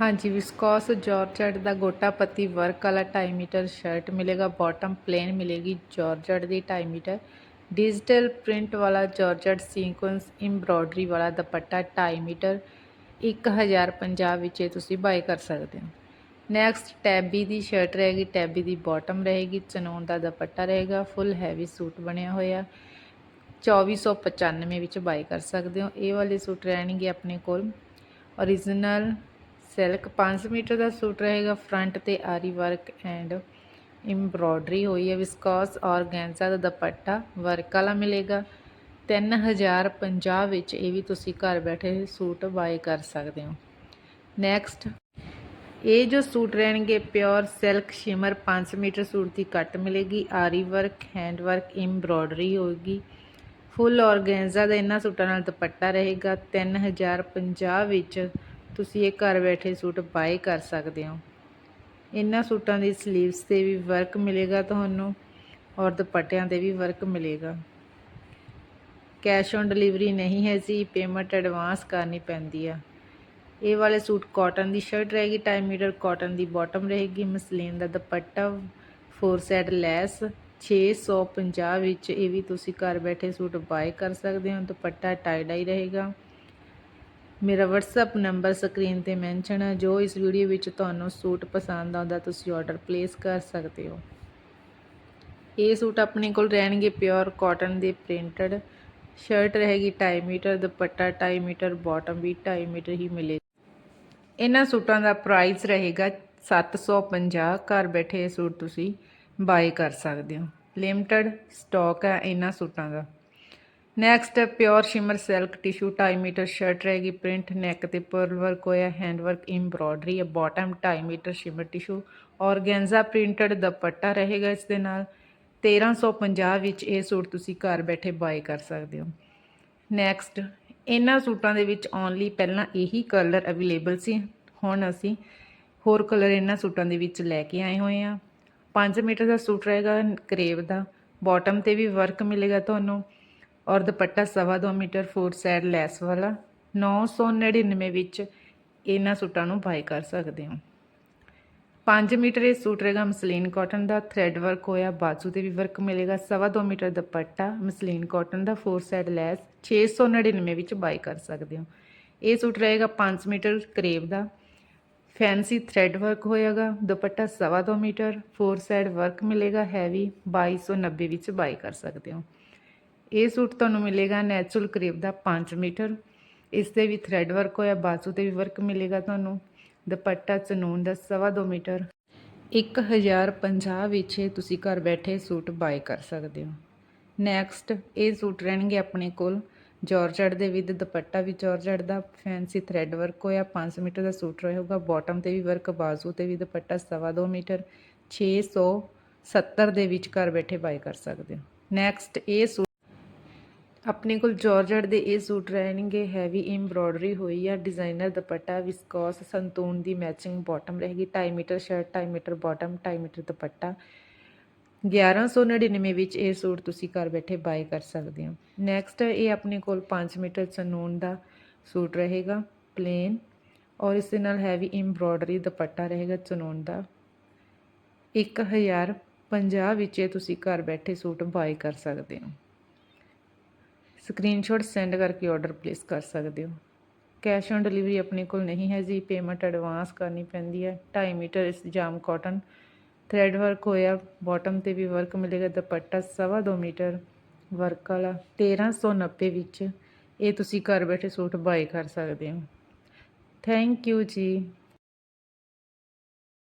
ਹਾਂਜੀ viscose georgette ਦਾ ਗੋਟਾ ਪੱਤੀ ਵਰਕ ਵਾਲਾ 2.5 ਮੀਟਰ ਸ਼ਰਟ ਮਿਲੇਗਾ ਬਾਟਮ ਪਲੇਨ ਮਿਲੇਗੀ ਜਾਰਜਟ ਦੀ 2.5 ਮੀਟਰ। ਡਿਜੀਟਲ ਪ੍ਰਿੰਟ ਵਾਲਾ ਜਾਰਜਟ ਸੀਕੁਐਂਸ ਐਮਬ੍ਰੋਇਡਰੀ ਵਾਲਾ ਦੁਪੱਟਾ 2.5 ਮੀਟਰ 1050 ਵਿੱਚ ਇਹ ਤੁਸੀਂ ਬਾਏ ਕਰ ਸਕਦੇ ਹੋ। ਨੈਕਸਟ ਟੈਬੀ ਦੀ ਸ਼ਰਟ ਰਹੇਗੀ ਟੈਬੀ ਦੀ ਬਾਟਮ ਰਹੇਗੀ ਚਨੌਨ ਦਾ ਦੁਪੱਟਾ ਰਹੇਗਾ ਫੁੱਲ ਹੈਵੀ ਸੂਟ ਬਣਿਆ ਹੋਇਆ। 2495 ਵਿੱਚ ਬਾਈ ਕਰ ਸਕਦੇ ਹੋ। ਇਹ ਵਾਲੇ ਸੂਟ ਰਹਿਣਗੇ ਆਪਣੇ ਕੋਲ। Origignal silk. 5 ਮੀਟਰ ਦਾ ਸੂਟ ਰਹੇਗਾ ਫਰੰਟ ਤੇ ਆਰੀ ਵਰਕ ਐਂਡ ਐਮਬ੍ਰੋਇਡਰੀ ਹੋਈ ਹੈ ਵਿਸਕੋਸ ਔਰਗੈਂਜ਼ਾ ਦਾ ਦੁਪੱਟਾ। ਵਰਕ ਵਾਲਾ ਮਿਲੇਗਾ। 3050 ਵਿੱਚ ਇਹ ਵੀ ਤੁਸੀਂ ਘਰ ਬੈਠੇ ਸੂਟ ਬਾਏ ਕਰ ਸਕਦੇ ਹੋ। ਨੈਕਸਟ ਇਹ ਜੋ ਸੂਟ ਰਹਿਣਗੇ pure silk shimmer 5 metre suit ਦੀ ਕੱਟ ਮਿਲੇਗੀ। ਆਰੀ ਵਰਕ ਹੈਂਡ ਵਰਕ ਐਮਬ੍ਰੋਇਡਰੀ ਹੋਏਗੀ। ਫੁੱਲ ਔਰਗੈਂਜ਼ਾ ਦਾ ਇਹਨਾਂ ਸੂਟਾਂ ਨਾਲ ਦੁਪੱਟਾ ਰਹੇਗਾ। 3050 ਵਿੱਚ ਤੁਸੀਂ ਇਹ ਘਰ ਬੈਠੇ ਸੂਟ ਬਾਏ ਕਰ ਸਕਦੇ ਹੋ। ਇਹਨਾਂ ਸੂਟਾਂ ਦੀ 슬ੀਵਸ ਤੇ ਵੀ ਵਰਕ ਮਿਲੇਗਾ ਤੁਹਾਨੂੰ ਔਰ ਦੁਪੱਟਿਆਂ ਤੇ ਵੀ ਵਰਕ ਮਿਲੇਗਾ। ਕੈਸ਼ ਔਨ ਡਿਲੀਵਰੀ ਨਹੀਂ ਹੈ ਜੀ ਪੇਮੈਂਟ ਐਡਵਾਂਸ ਕਰਨੀ ਪੈਂਦੀ ਆ। ਇਹ ਵਾਲੇ ਸੂਟ ਕਾਟਨ ਦੀ ਸ਼ਰਟ ਰਹੇਗੀ 2 ਮੀਟਰ ਕਾਟਨ ਦੀ ਬਾਟਮ ਰਹੇਗੀ, ਮਸਲੀਨ ਦਾ ਦੁਪੱਟਾ ਫੋਰ ਸਾਈਡ ਲੈਸ 650 ਵਿੱਚ ਇਹ ਵੀ ਤੁਸੀਂ ਘਰ ਬੈਠੇ ਸੂਟ ਬਾਏ ਕਰ ਸਕਦੇ ਹੋ। ਦੁਪੱਟਾ ਟਾਈ ਡਾਈ ਰਹੇਗਾ। ਮੇਰਾ WhatsApp ਨੰਬਰ ਸਕਰੀਨ ਤੇ ਮੈਂਸ਼ਨ ਹੈ, ਜੋ ਇਸ ਵੀਡੀਓ ਵਿੱਚ ਤੁਹਾਨੂੰ ਸੂਟ ਪਸੰਦ ਆਉਂਦਾ, ਤੁਸੀਂ ਆਰਡਰ ਪਲੇਸ ਕਰ ਸਕਦੇ ਹੋ। ਇਹ ਸੂਟ ਆਪਣੇ ਕੋਲ ਰਹਿਣਗੇ ਪਿਓਰ ਕਾਟਨ ਦੇ ਪ੍ਰਿੰਟਡ ਸ਼ਰਟ ਰਹੇਗੀ 2.5 ਮੀਟਰ, ਦੁਪੱਟਾ 2.5 ਮੀਟਰ ਬਾਟਮ ਵੀ 2.5 ਮੀਟਰ ਹੀ ਮਿਲੇ। ਇਹਨਾਂ ਸੂਟਾਂ ਦਾ ਪ੍ਰਾਈਸ ਰਹੇਗਾ 750 ਘਰ ਬੈਠੇ ਇਹ ਸੂਟ ਤੁਸੀਂ ਬਾਏ ਕਰ ਸਕਦੇ ਹੋ। ਲਿਮਟਿਡ ਸਟਾਕ ਹੈ ਇਹਨਾਂ ਸੂਟਾਂ ਦਾ। Next pure shimmer silk tissue 2.5 metre shirt ਰਹੇਗੀ ਪ੍ਰਿੰਟ ਨੈਕ ਤੇ ਪਰਲ ਵਰਕ ਹੋਇਆ ਹੈਂਡ ਵਰਕ ਐਮਬ੍ਰੋਇਡਰੀ ਹੈ bottom 2.5 metre shimmer tissue organza printed dupatta ਰਹੇਗਾ ਇਸ ਦੇ ਨਾਲ। 1350 ਵਿੱਚ ਇਹ ਸੂਟ ਤੁਸੀਂ ਘਰ ਬੈਠੇ ਬਾਏ ਕਰ ਸਕਦੇ ਹੋ। ਨੈਕਸਟ ਇਹਨਾਂ ਸੂਟਾਂ ਦੇ ਵਿੱਚ ਓਨਲੀ ਪਹਿਲਾਂ ਇਹੀ ਕਲਰ ਅਵੇਲੇਬਲ ਸੀ। ਹੁਣ ਅਸੀਂ ਹੋਰ ਕਲਰ ਇਹਨਾਂ ਸੂਟਾਂ ਦੇ ਵਿੱਚ ਲੈ ਕੇ ਆਏ ਹੋਏ ਆ 5 ਮੀਟਰ ਦਾ ਸੂਟ ਰਹੇਗਾ ਕਰੇਵ ਦਾ। ਬਾਟਮ ਤੇ ਵੀ ਵਰਕ ਮਿਲੇਗਾ ਤੁਹਾਨੂੰ। ਔਰ ਦੁਪੱਟਾ ਸਵਾ ਦੋ ਮੀਟਰ ਫੋਰ ਸਾਈਡ ਲੈਸ ਵਾਲਾ 999 ਵਿੱਚ ਇਹਨਾਂ ਸੂਟਾਂ ਨੂੰ ਬਾਈ ਕਰ ਸਕਦੇ ਹੋ। 5 ਮੀਟਰ ਇਹ ਸੂਟ ਰਹੇਗਾ ਮਸਲੀਨ ਕਾਟਨ ਦਾ, ਥ੍ਰੈਡ ਵਰਕ ਹੋਇਆ, ਬਾਜੂ ਤੇ ਵੀ ਵਰਕ ਮਿਲੇਗਾ, ਸਵਾ ਦੋ ਮੀਟਰ ਦੁਪੱਟਾ, ਮਸਲੀਨ ਕਾਟਨ ਦਾ, ਫੋਰ ਸਾਈਡ ਲੈਸ 699 ਵਿੱਚ ਬਾਈ ਕਰ ਸਕਦੇ ਹੋ। ਇਹ ਸੂਟ ਰਹੇਗਾ 5 ਮੀਟਰ ਕਰੇਬ ਦਾ, ਫੈਂਸੀ ਥ੍ਰੈਡ ਵਰਕ ਹੋਏਗਾ ਦੁਪੱਟਾ ਸਵਾ ਦੋ ਮੀਟਰ, ਫੋਰ ਸਾਈਡ ਵਰਕ ਮਿਲੇਗਾ, ਹੈਵੀ 2290 ਵਿੱਚ ਬਾਈ ਕਰ ਸਕਦੇ ਹੋ। ਇਹ ਸੂਟ ਤੁਹਾਨੂੰ ਮਿਲੇਗਾ ਨੈਚੁਰਲ ਕਰੇਵ ਦਾ 5 ਮੀਟਰ। ਇਸ ਤੇ ਵੀ ਥ੍ਰੈਡ ਵਰਕ ਹੋਇਆ ਬਾਜੂ ਤੇ ਵੀ ਵਰਕ ਮਿਲੇਗਾ ਤੁਹਾਨੂੰ। ਦੁਪੱਟਾ ਚਨੂਨ ਦਾ ਸਵਾ ਦੋ ਮੀਟਰ। 1050 ਵਿੱਚ ਤੁਸੀਂ ਘਰ ਬੈਠੇ ਸੂਟ ਬਾਏ ਕਰ ਸਕਦੇ ਹੋ। ਨੈਕਸਟ ਇਹ ਸੂਟ ਰਹਿਣਗੇ ਆਪਣੇ ਕੋਲ। ਜਾਰਜਟ ਦੇ ਵਿਦ ਦੁਪੱਟਾ ਵੀ ਜਾਰਜਟ ਦਾ। ਫੈਂਸੀ ਥ੍ਰੈਡ ਵਰਕ ਹੋਇਆ 5 ਮੀਟਰ ਦਾ ਸੂਟ ਰਹੇਗਾ। ਬਾਟਮ ਤੇ ਵੀ ਵਰਕ ਬਾਜ਼ੂ ਤੇ ਵੀ ਦੁਪੱਟਾ ਸਵਾ ਦੋ ਮੀਟਰ। 670 ਦੇ ਵਿੱਚ ਘਰ ਬੈਠੇ ਬਾਈ ਕਰ ਸਕਦੇ ਹੋ। ਨੈਕਸਟ ਇਹ ਸੂਟ ਆਪਣੇ ਕੋਲ ਜਾਰਜਟ ਦੇ ਇਹ ਸੂਟ ਰਹਿਣਗੇ ਹੈਵੀ ਐਮਬ੍ਰੋਇਡਰੀ ਹੋਈ ਆ ਡਿਜ਼ਾਈਨਰ ਦੁਪੱਟਾ ਵਿਸਕੋਸ ਸੰਤੂਨ ਦੀ ਮੈਚਿੰਗ ਬਾਟਮ ਰਹੇਗੀ 2.5 metre shirt 2.5 metre bottom 2.5 metre dupatta. 1199 ਵਿੱਚ ਇਹ ਸੂਟ ਤੁਸੀਂ ਘਰ ਬੈਠੇ ਬਾਈ ਕਰ ਸਕਦੇ ਹੋ। ਨੈਕਸਟ ਇਹ ਆਪਣੇ ਕੋਲ 5 ਮੀਟਰ ਚਨੂਨ ਦਾ ਸੂਟ ਰਹੇਗਾ ਪਲੇਨ ਔਰ ਇਸ ਦੇ ਨਾਲ ਹੈਵੀ ਐਮਬ੍ਰੋਇਡਰੀ ਦੁਪੱਟਾ ਰਹੇਗਾ ਚਨੂਨ ਦਾ। 1050 ਵਿੱਚ ਇਹ ਤੁਸੀਂ ਘਰ ਬੈਠੇ ਸੂਟ ਬਾਈ ਕਰ ਸਕਦੇ ਹੋ। ਸਕਰੀਨਸ਼ਾਟ ਸੈਂਡ ਕਰਕੇ ਆਰਡਰ ਪਲੇਸ ਕਰ ਸਕਦੇ ਹੋ। ਕੈਸ਼ ਔਨ ਡਿਲੀਵਰੀ ਆਪਣੇ ਕੋਲ ਨਹੀਂ ਹੈ ਜੀ। ਪੇਮੈਂਟ ਐਡਵਾਂਸ ਕਰਨੀ ਪੈਂਦੀ ਹੈ। 2.5 ਮੀਟਰ ਇਸ ਜਾਮ ਕਾਟਨ ਥ੍ਰੈਡ ਵਰਕ ਹੋਇਆ। ਬਾਟਮ ਤੇ ਵੀ ਵਰਕ ਮਿਲੇਗਾ। ਦੁਪੱਟਾ ਸਵਾ ਦੋ ਮੀਟਰ ਵਰਕ ਵਾਲਾ। 1390 ਵਿੱਚ ਇਹ ਤੁਸੀਂ ਘਰ ਬੈਠੇ ਸੂਟ ਬਾਏ ਕਰ ਸਕਦੇ ਹੋ। ਥੈਂਕ ਯੂ ਜੀ।